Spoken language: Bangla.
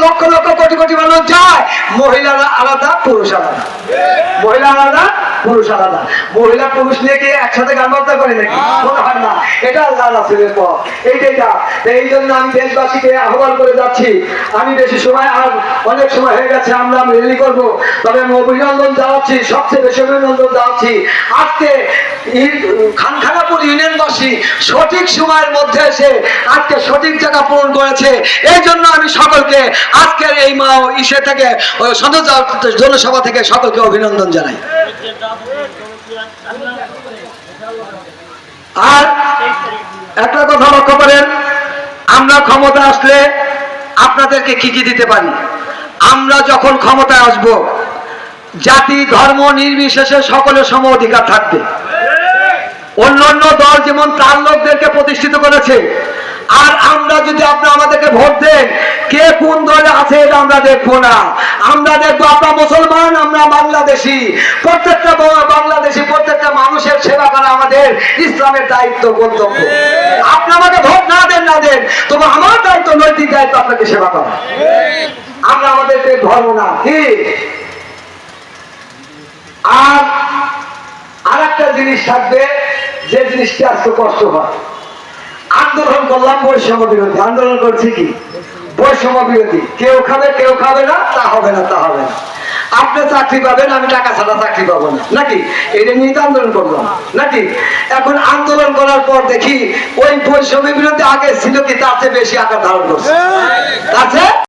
লক্ষ লক্ষ কোটি কোটি মানুষ যায়। মহিলারা আলাদা পুরুষ আলাদা। মহিলা আলাদা পুরুষ আলাদা। মহিলা পুরুষ নিয়ে কি একসাথে গান বাজনা করে নাকি? মনে হয় না। এটা আল্লাহ রাসুলের পথ। এইটাই যা এই জন্য আমি দেশবাসীকে আহ্বান করে যাচ্ছি। আমি বেশি সময় আর অনেক সময় হয়ে গেছে আমরা রেলি করব। তবে আমি অভিনন্দন জানাচ্ছি সবচেয়ে বেশি অভিনন্দন জানাচ্ছি। আজকে ই- খানখানাপুর ইউনিয়নবাসী সঠিক সময়ের মধ্যে এসে আজকে সঠিক জায়গা পূরণ করেছে। এই জন্য আমি সকলকে আজকের এই মা ইসে থেকে জনসভা থেকে সকলকে অভিনন্দন জানাই। আর একটা কথা লক্ষ্য করেন, আমরা ক্ষমতা আসলে আপনাদেরকে কি কি দিতে পারি? আমরা যখন ক্ষমতায় আসব, জাতি, ধর্ম নির্বিশেষে সকলের সম অধিকার থাকবে। অন্য অন্য দল যেমন তার লোকদেরকে প্রতিষ্ঠিত করেছে, আর আমরা যদি আপনি আমাদেরকে ভোট দেন, কে কোন দলে আছে এটা আমরা দেখব না। আমরা দেখব আমরা মুসলমান, আমরা বাংলাদেশি। প্রত্যেকটা বাংলাদেশি, প্রত্যেকটা মানুষের সেবা করা আমাদের ইসলামের দায়িত্ব কর্তব্য আপনি আমাকে ভোট না দেন না দেন, তবে আমার দায়িত্ব, নৈতিক দায়িত্ব আপনাকে সেবা করা। আমরা আমাদেরকে ধর্ম না, কি? আর আর একটা জিনিস থাকবে যে জিনিসটা আজকে কষ্ট হয়। আন্দোলন করলাম বৈষম্য বিরোধী। আন্দোলন করছি কি? বৈষম্য বিরোধী। কেউ খাবে কেউ খাবে না তা হবে না তা হবে না। আপনি চাকরি পাবেন আমি টাকা ছাড়া চাকরি পাবো না। নাকি? এটা নিয়ে তো আন্দোলন করলাম। নাকি? এখন আন্দোলন করার পর দেখি ওই বৈষম্য বিরোধী আগে ছিল কি? তার চেয়ে বেশি আকার ধারণ করছে। তার চেয়ে